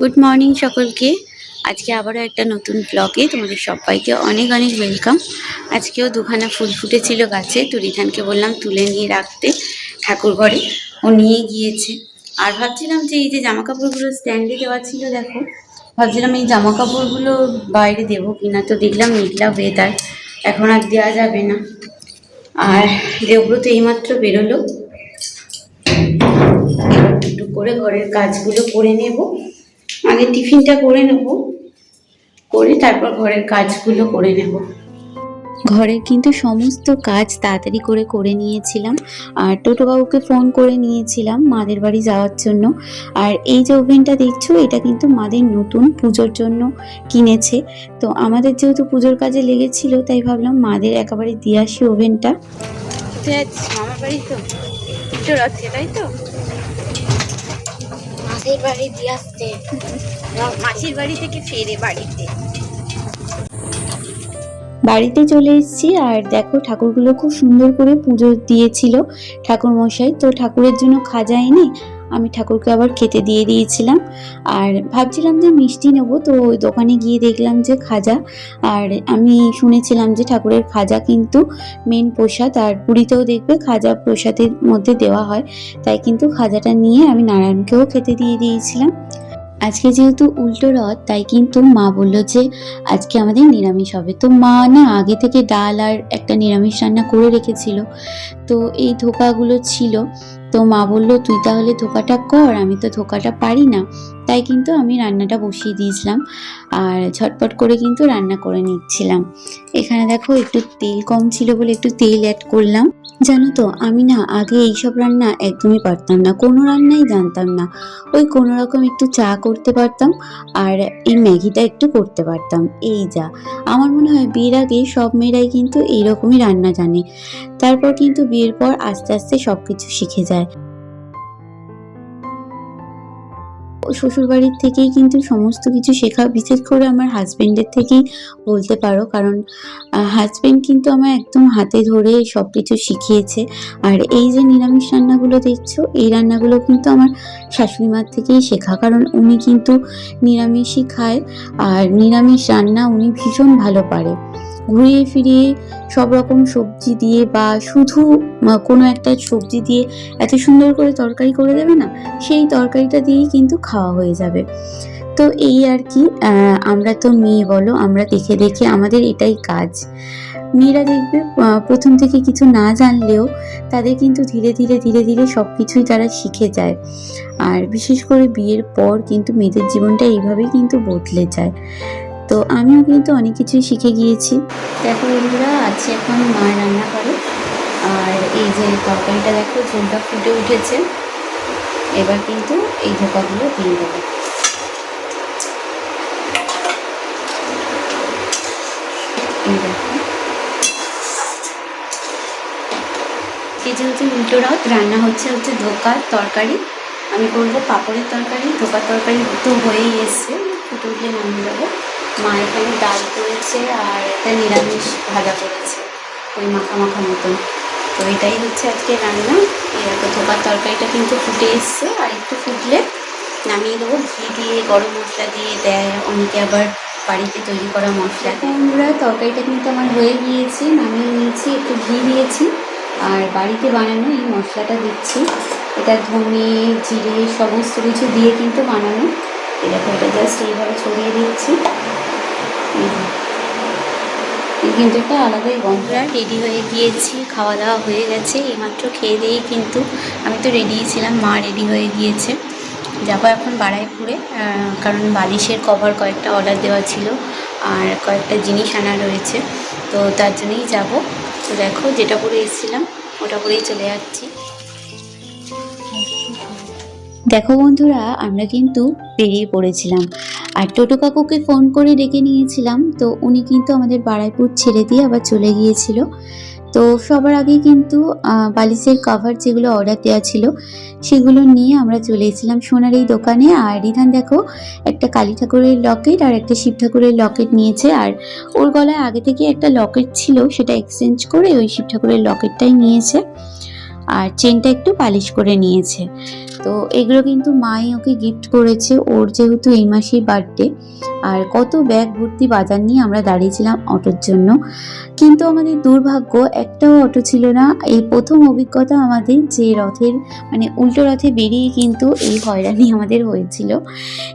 Good morning সকলকে। আজকে আবারও একটা নতুন ব্লগে তোমাদের সবাইকে অনেক অনেক ওয়েলকাম আজকেও দুখানা ফুল ফুটেছিল গাছে, তো রিধানকে বললাম তুলে নিয়ে রাখতে ঠাকুর ঘরে ও নিয়ে গিয়েছে। আর ভাবছিলাম যে এই যে জামা কাপড়গুলো স্ট্যান্ডে দেওয়া ছিল, দেখো। ভাবছিলাম এই জামা কাপড়গুলো বাইরে দেবো কিনা, তো দেখলাম মেঘলা ওয়েদার এখন আর দেওয়া যাবে না। আর দেবব্রত এইমাত্র বেরোলো। একটু করে ঘরের কাজগুলো করে নেব। আগে টিফিনটা করে নেব। করে তারপর ঘরের কাজগুলো করে নেব। ঘরের কিন্তু সমস্ত কাজ তাড়াতাড়ি করে করে নিয়েছিলাম। আর টোটো বাবুকে ফোন করে নিয়েছিলাম মাদের বাড়ি যাওয়ার জন্য। আর এই যে ওভেনটা দেখছ এটা কিন্তু মাদের নতুন পুজোর জন্য কিনেছে। তো আমাদের যেহেতু পুজোর কাজে লেগেছিল তাই ভাবলাম মাদের একেবারে দিয়ে আসি ওভেনটা। মামার বাড়ি তো। আছে তাই তো? মাসির বাড়ি দিয়ে আসতে মাসির বাড়ি থেকে ফেরে বাড়িতে। বাড়িতে চলে এসেছি আর দেখো ঠাকুরগুলো খুব সুন্দর করে পুজো দিয়েছিল ঠাকুর মশাই তো ঠাকুরের জন্য খাজা এনে আমি ঠাকুরকে আবার খেতে দিয়ে দিয়েছিলাম। আর ভাবছিলাম যে মিষ্টি নেব, তো ওই দোকানে গিয়ে দেখলাম যে খাজা। আর আমি শুনেছিলাম যে ঠাকুরের খাজা কিন্তু মেন প্রসাদ, আর পুরীতেও দেখবে খাজা প্রসাদের মধ্যে দেওয়া হয়। তাই কিন্তু খাজাটা নিয়ে আমি নারায়ণকেও খেতে দিয়ে দিয়েছিলাম। আজকে যেহেতু উল্টো রথ, তাই কিন্তু মা বলল যে আজকে আমাদের নিরামিষ হবে। তো মা না আগে থেকে ডাল আর একটা নিরামিষ রান্না করে রেখেছিল। তো এই ধোকাগুলো ছিল। তো মা বলল তুই তাহলে ধোকাটা কর আমি তো ধোকাটা পারি না। তাই কিন্তু আমি রান্নাটা বসিয়ে দিয়েছিলাম আর ঝটপট করে কিন্তু রান্না করে নিচ্ছিলাম। এখানে দেখো একটু তেল কম ছিল বলে একটু তেল অ্যাড করলাম। জানো তো, আমি না আগে এইসব রান্না একদমই পারতাম না, কোনো রান্নাই জানতাম না। ওই কোনো রকম একটু চা করতে পারতাম আর এই ম্যাগিটা একটু করতে পারতাম। এই যা, আমার মনে হয় বিয়ের আগে সব মেয়েরাই কিন্তু এইরকমই রান্না জানে। তারপর কিন্তু বিয়ের পর আস্তে আস্তে সব কিছু শিখে যায়। শ্বশুর বাড়ির থেকেই কিন্তু সমস্ত কিছু শেখা, বিশেষ করে আমার হাজব্যান্ডের থেকেই বলতে পারো। কারণ হাজব্যান্ড কিন্তু আমার একদম হাতে ধরে সব কিছু শিখিয়েছে। আর এই যে নিরামিষ রান্নাগুলো দেখছ, এই রান্নাগুলো কিন্তু আমার শাশুড়ি মার থেকেই শেখা। কারণ উনি কিন্তু নিরামিষই খায়, আর নিরামিষ রান্না উনি ভীষণ ভালো পারে। ঘুরিয়ে ফিরিয়ে সব রকম সবজি দিয়ে বা শুধু কোনো একটা সবজি দিয়ে এত সুন্দর করে তরকারি করে দেবে না, সেই তরকারিটা দিয়েই কিন্তু খাওয়া হয়ে যাবে। তো এই আর কি আমরা তো মেয়ে বলো, আমরা দেখে দেখে আমাদের এটাই কাজ। মেয়েরা দেখবে প্রথম থেকে কিছু না জানলেও তাদের কিন্তু ধীরে ধীরে ধীরে ধীরে সব কিছুই তারা শিখে যায়। আর বিশেষ করে বিয়ের পর কিন্তু মেয়েদের জীবনটা এইভাবেই কিন্তু বদলে যায়। তো আমিও কিন্তু অনেক কিছুই শিখে গিয়েছি। দেখো বন্ধুরা আছে এখন মা রান্না করে। আর এই যে তরকারিটা দেখো, ঝোলটা ফুটে উঠেছে। এবার কিন্তু এই ধোকাগুলো দিয়ে দেবো। এই দেখো। এই যেহেতু উল্টো রথ, রান্না হচ্ছে হচ্ছে ধোকার তরকারি। আমি করব পাঁপড়ের তরকারি, ধোকার তরকারি তো হয়েই এসছে। ফুটে উঠলে নামিয়ে দেবো। মা এখানে ডাল করেছে আর একটা নিরামিষ ভাজা করেছে ওই মাখা মাখা মতন। তো এটাই হচ্ছে আজকে রান্না। এরকম ধোকার তরকারিটা কিন্তু ফুটে এসছে। আর একটু ফুটলে নামিয়ে দেবো। ঘি দিয়ে, গরম মশলা দিয়ে, দেয় অনেকে আবার বাড়িতে তৈরি করা মশলা। আমরা তরকারিটা কিন্তু আমার হয়ে গিয়েছে, নামিয়ে নিয়েছি, একটু ঘি দিয়েছি। আর বাড়িতে বানানো এই মশলাটা দিচ্ছি। এটা ধনে, জিরে, সমস্ত কিছু দিয়ে কিন্তু বানানো। এরকম এটা জাস্ট এইভাবে ছড়িয়ে দিচ্ছি। কিন্তু একটা আলাদাই গন্ধরা রেডি হয়ে গিয়েছি খাওয়া দাওয়া হয়ে গেছে, এইমাত্র খেয়ে দিয়েই কিন্তু আমি তো রেডি ছিলাম, মা রেডি হয়ে গিয়েছে। যাব এখন বাড়াইপুরে কারণ বালিশের কভার কয়েকটা অর্ডার দেওয়া ছিল আর কয়েকটা জিনিস আনা রয়েছে। তো তার জন্যই যাব। তো দেখো, যেটা পরে এসেছিলাম, ওটা পরেই চলে যাচ্ছি। দেখো বন্ধুরা, আমরা কিন্তু বেরিয়ে পড়েছিলাম। আর টোটো কাকুকে ফোন করে ডেকে নিয়েছিলাম, তো উনি কিন্তু আমাদের বারাইপুর ছেড়ে দিয়ে আবার চলে গিয়েছিল। তো সবার আগে কিন্তু বালিশের কভার যেগুলো অর্ডার দেওয়া ছিল, সেগুলো নিয়ে আমরা চলে এসেছিলাম সোনার এই দোকানে। আর রিধান দেখো, একটা কালী ঠাকুরের লকেট আর একটা শিব ঠাকুরের লকেট নিয়েছে। আর ওর গলায় আগে থেকে একটা লকেট ছিল, সেটা এক্সচেঞ্জ করে ওই শিব ঠাকুরের লকেটটাই নিয়েছে। আর চেনটা একটু পালিশ করে নিয়েছে। তো এগুলো কিন্তু মাই ওকে গিফট করেছে। ওর যেহেতু এই মাসেই বার্থডে আর কত ব্যাগ ভর্তি বাজার নিয়ে আমরা দাঁড়িয়েছিলাম অটোর জন্য। কিন্তু আমাদের দুর্ভাগ্য, একটাও অটো ছিল না। এই প্রথম অভিজ্ঞতা আমাদের যে রথের মানে উল্টো রথে বেরিয়ে কিন্তু এই হয়রানি আমাদের হয়েছিল।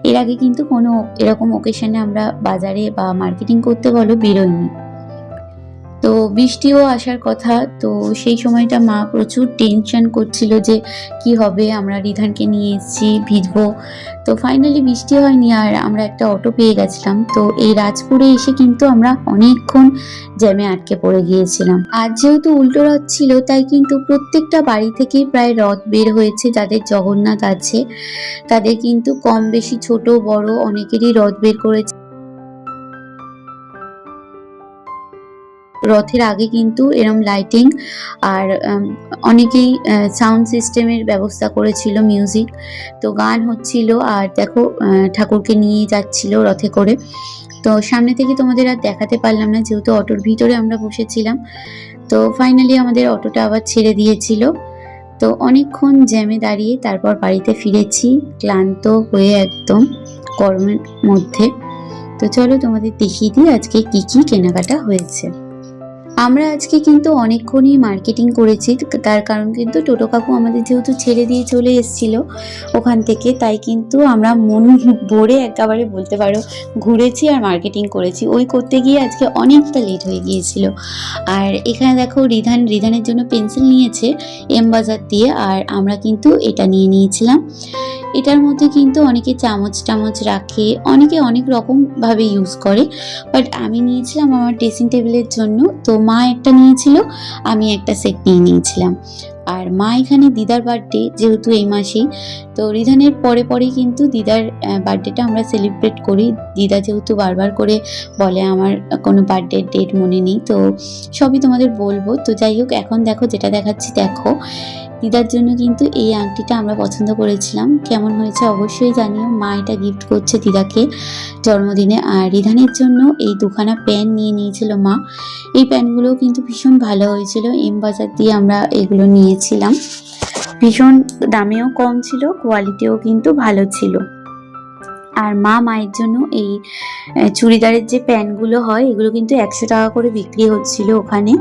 এর আগে কিন্তু কোনো এরকম ওকেশনে আমরা বাজারে বা মার্কেটিং করতে বলো বেরোইনি। তো বৃষ্টিও আসার কথা, তো সেই সময়টা মা প্রচুর টেনশন করছিল যে কি হবে, আমরা রিধানকে নিয়ে এসেছি, ভিজবো। তো ফাইনালি বৃষ্টি হয়নি আর আমরা একটা অটো পেয়ে গেছিলাম। তো এই রাজপুরে এসে কিন্তু আমরা অনেকক্ষণ জ্যামে আটকে পড়ে গিয়েছিলাম। আজ যেহেতু উল্টো রথ ছিল, তাই কিন্তু প্রত্যেকটা বাড়ি থেকেই প্রায় রথ বের হয়েছে, যাদের জগন্নাথ আছে। তাদের কিন্তু কম বেশি ছোট, বড় অনেকেরই রথ বের করেছে। রথের আগে কিন্তু এরম লাইটিং আর অনেকেই সাউন্ড সিস্টেমের ব্যবস্থা করেছিল মিউজিক তো গান হচ্ছিল আর দেখো ঠাকুরকে নিয়ে যাচ্ছিল রথে করে। তো সামনে থেকে তোমাদের আর দেখাতে পারলাম না, যেহেতু অটোর ভিতরে আমরা বসেছিলাম। তো ফাইনালি আমাদের অটোটা আবার ছেড়ে দিয়েছিল। তো অনেকক্ষণ জ্যামে দাঁড়িয়ে তারপর বাড়িতে ফিরেছি, ক্লান্ত হয়ে একদম গরমের মধ্যে। তো চলো তোমাদের দেখিয়ে দিই আজকে কি কি কেনাকাটা হয়েছে। আমরা আজকে কিন্তু অনেকক্ষণই মার্কেটিং করেছি, তার কারণ কিন্তু টোটো কাকু আমাদের যেহেতু ছেড়ে দিয়ে চলে এসেছিল ওখান থেকে, তাই কিন্তু আমরা মন ভরে একেবারে বলতে পারো ঘুরেছি আর মার্কেটিং করেছি। ওই করতে গিয়ে আজকে অনেকটা লেট হয়ে গিয়েছিল। আর এখানে দেখো রিধান, রিধানের জন্য পেন্সিল নিয়েছে এম বাজার দিয়ে, আর আমরা কিন্তু এটা নিয়ে নিয়েছিলাম। এটার মধ্যে কিন্তু অনেকে চামচ টামচ রাখে, অনেকে অনেক রকমভাবে ইউজ করে বাট আমি নিয়েছিলাম আমার ড্রেসিং টেবিলের জন্য, তো মা একটা নিয়েছিল, আমি একটা সেট নিয়ে নিয়েছিলাম। আর মা এখানে দিদার বার্থডে যেহেতু এই মাসেই, তো রিধানের পরে পরেই কিন্তু দিদার বার্থডেটা আমরা সেলিব্রেট করি। দিদা যেহেতু বারবার করে বলে আমার কোনো বার্থডে ডেট মনে নেই, তো সবই তোমাদের বলব। তো যাই হোক, এখন দেখো যেটা দেখাচ্ছি, দেখো। দিদার জন্য কিন্তু এই আংটিটা আমরা পছন্দ করেছিলাম। কেমন হয়েছে অবশ্যই জানিও। মা এটা গিফট করছে দিদাকে জন্মদিনে। আর রিধানের জন্য এই দুখানা প্যান নিয়ে নিয়েছিল মা। এই প্যানগুলো কিন্তু ভীষণ ভালো হয়েছিল। এম বাজার দিয়ে আমরা এগুলো নিয়েছিলাম ভীষণ দামেও কম ছিল কোয়ালিটিও কিন্তু ভালো ছিল। আর মা মায়ের জন্য এই চুড়িদারের যে প্যানগুলো হয়, এগুলো কিন্তু একশো টাকা করে বিক্রি হচ্ছিল ওখানে।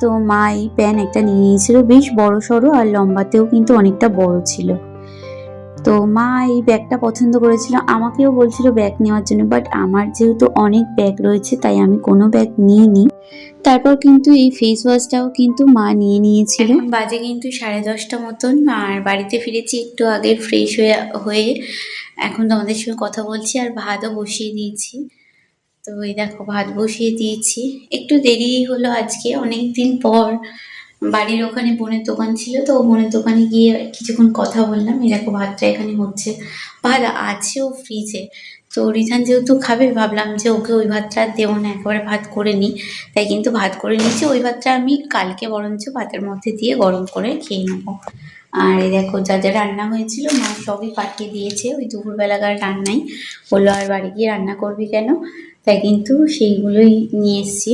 তো মা এই প্যান একটা নিয়ে নিয়েছিল, বেশ বড় সড়ো আর লম্বাতেও কিন্তু অনেকটা বড় ছিল। তো মা এই ব্যাগটা পছন্দ করেছিল, আমাকেও বলছিল ব্যাগ নেওয়ার জন্য বাট আমার যেহেতু অনেক ব্যাগ রয়েছে, তাই আমি কোনো ব্যাগ নিইনি। তারপর কিন্তু এই ফেস ওয়াশটাও কিন্তু মা নিয়ে নিয়েছিল। বাজে কিন্তু সাড়ে দশটা মতন, আর বাড়িতে ফিরেছি একটু আগে ফ্রেশ হয়ে হয়ে এখন তোমাদের সঙ্গে কথা বলছি, আর ভাতও বসিয়ে দিয়েছি। তো এই দেখো, ভাত বসিয়ে দিয়েছি। একটু দেরি হলো আজকে অনেক দিন পর বাড়ির ওখানে বোনের দোকান ছিল, তো ও বোনের দোকানে গিয়ে কিছুক্ষণ কথা বললাম দেখো ভাতটা এখানে হচ্ছে। ভাত আছেও ফ্রিজে তো রিধান যেহেতু খাবে, ভাবলাম যে ওকে ওই ভাতটা দেবো না, একবারে ভাত করে নিই। তাই কিন্তু ভাত করে নিয়েছি, ওই ভাতটা আমি কালকে বরঞ্চ ভাতের মধ্যে দিয়ে গরম করে খেয়ে নেব। আর দেখো, যা যা রান্না হয়েছিল, মা সবই পাঠিয়ে দিয়েছে, ওই দুপুরবেলাকার রান্নাই। বলল, আর বাড়ি গিয়ে রান্না করবি কেন? তাই কিন্তু সেইগুলোই নিয়ে এসেছি।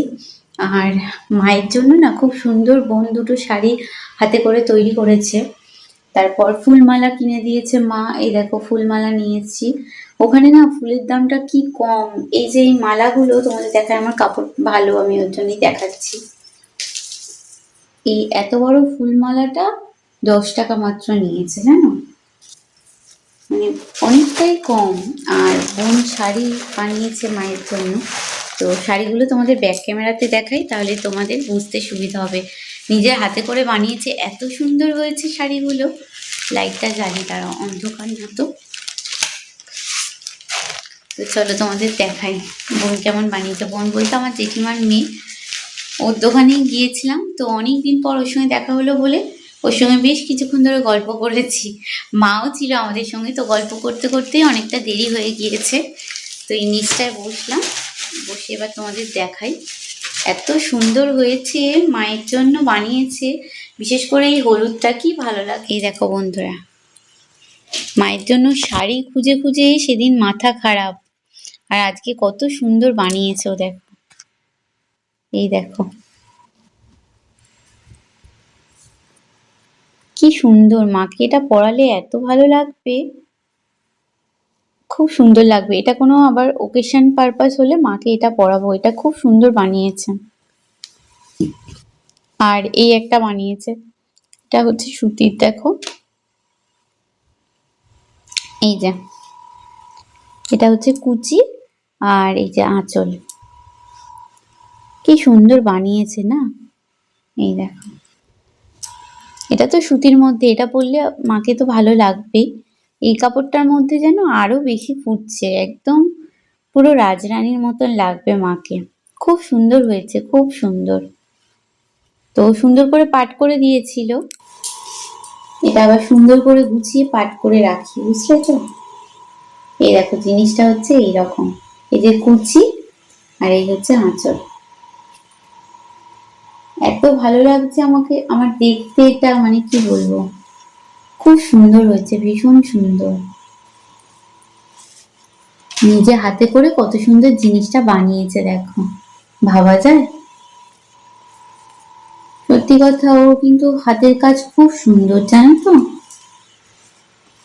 আর মায়ের জন্য না খুব সুন্দর বোন দুটো শাড়ি হাতে করে তৈরি করেছে। তারপর ফুলমালা কিনে দিয়েছে মা। এই দেখো ফুলমালা নিয়েছি। ওখানে না ফুলের দামটা কি কম? এই যে এই মালাগুলো তোমাদের দেখায় আমার কাপড় ভালো, আমি ওর জন্যই দেখাচ্ছি। এই এত বড় ফুলমালাটা দশ টাকা মাত্র নিয়েছে, জানো? মানে অনেকটাই কম। আর বোন শাড়ি বানিয়েছে মায়ের জন্য। তো শাড়িগুলো তোমাদের ব্যাক ক্যামেরাতে দেখাই, তাহলে তোমাদের বুঝতে সুবিধা হবে। নিজের হাতে করে বানিয়েছে, এত সুন্দর হয়েছে শাড়িগুলো। লাইটটা জ্বালি তারা অন্ধকার মতো তো। চলো তোমাদের দেখাই, বোন কেমন বানিয়েছে। বোন বলতে আমার জেঠিমার মেয়ে। ওর দোকানেই গিয়েছিলাম, তো অনেক দিন পর ওর সঙ্গে দেখা হলো বলে ওর সঙ্গে বেশ কিছুক্ষণ ধরে গল্প করেছি। মাও ছিল আমাদের সঙ্গে, তো গল্প করতে করতেই অনেকটা দেরি হয়ে গিয়েছে। তো এই নিচটায় বসলাম। বসে এবার তোমাদের দেখাই। এত সুন্দর হয়েছে, মায়ের জন্য বানিয়েছে। বিশেষ করে এই হলুদটা কি ভালো লাগে। এই দেখো বন্ধুরা, মায়ের জন্য শাড়ি খুঁজে খুঁজে সেদিন মাথা খারাপ। আর আজকে কত সুন্দর বানিয়েছে ও দেখো। এই দেখো, কি সুন্দর। মাকে এটা পরালে এত ভালো লাগবে। খুব সুন্দর লাগবে। এটা কোনো আবার ওকেশন পারপাস হলে মাকে এটা পরাবো এটা খুব সুন্দর বানিয়েছে। আর এই একটা বানিয়েছে। এটা হচ্ছে সুতির, দেখো। এই যে। এটা হচ্ছে কুচি আর এই যে আঁচল। কি সুন্দর বানিয়েছে, না? এই দেখো। এটা তো সুতির মধ্যে, এটা পরলে মাকে তো ভালো লাগবেই। এই কাপড়টার মধ্যে যেন আরও বেশি ফুটছে, একদম পুরো রাজরানীর মতন লাগবে মাকে। খুব সুন্দর হয়েছে, খুব সুন্দর। তো সুন্দর করে পাট করে দিয়েছিল। এটা আবার সুন্দর করে গুছিয়ে পাট করে রাখি, বুঝলে তো? এই দেখো, জিনিসটা হচ্ছে এইরকম। এই যে কুচি আর এই হচ্ছে আঁচল। এত ভালো লাগছে আমাকে, আমার দেখতে এটা মানে কি বলব? খুব সুন্দর হয়েছে, ভীষণ সুন্দর। নিজে হাতে করে কত সুন্দর জিনিসটা বানিয়েছে, দেখো। ভাবা যায়? সত্যি কথা, ও কিন্তু হাতের কাজ খুব সুন্দর, জানো তো?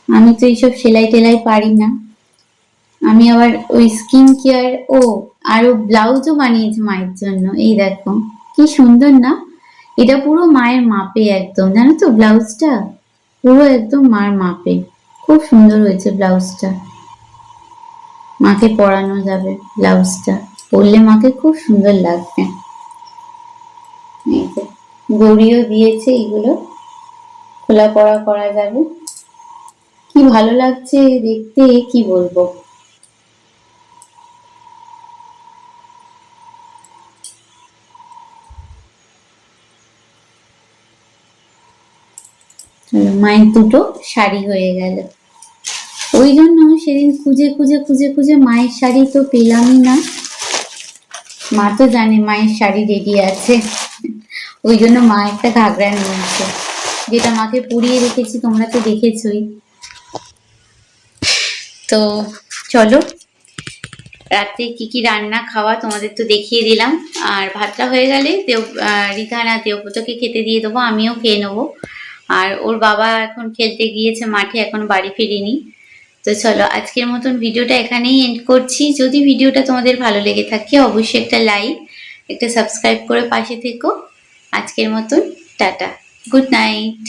আমি তো এইসব সেলাই টেলাই পারি না। আমি আবার ওই স্কিন কেয়ার, ও, আরও ব্লাউজও বানিয়েছে মায়ের জন্য। এই দেখো, কি সুন্দর না? এটা পুরো মায়ের মাপে একদম, জানো তো, ব্লাউজটা? পুরো একদম মার মাপে। খুব সুন্দর হয়েছে ব্লাউজটা। মাকে পরানো যাবে ব্লাউজটা। পরলে মাকে খুব সুন্দর লাগবে। গড়িও দিয়েছে এগুলো। খোলা পড়া করা যাবে। কি ভালো লাগছে দেখতে, কি বলব? মায়ের দুটো শাড়ি হয়ে গেল। ওই জন্য সেদিন খুঁজে খুঁজে খুঁজে খুঁজে মায়ের শাড়ি তো পেলামই না। মা তো জানে মায়ের শাড়ি রেডি আছে। ওই জন্য মা একটা ঘাগরা নিয়েছে যেটা মাকে পুড়িয়ে রেখেছি, তোমরা তো দেখেছই। তো চলো রাতে কি কি রান্না খাওয়া তোমাদের তো দেখিয়ে দিলাম। আর ভাতটা হয়ে গেলে দেব রিধানা দেবব্রতকে খেতে দিয়ে দেবো, আমিও খেয়ে নেব। আর ওর বাবা এখন খেলতে গিয়েছে, মাঠে এখন বাড়ি ফিরিনি। তো চলো, আজকের মতন ভিডিওটা এখানেই এন্ড করছি। যদি ভিডিওটা তোমাদের ভালো লেগে থাকে, অবশ্যই একটা লাইক একটা সাবস্ক্রাইব করে পাশে থেকো। আজকের মতন, টাটা। Good night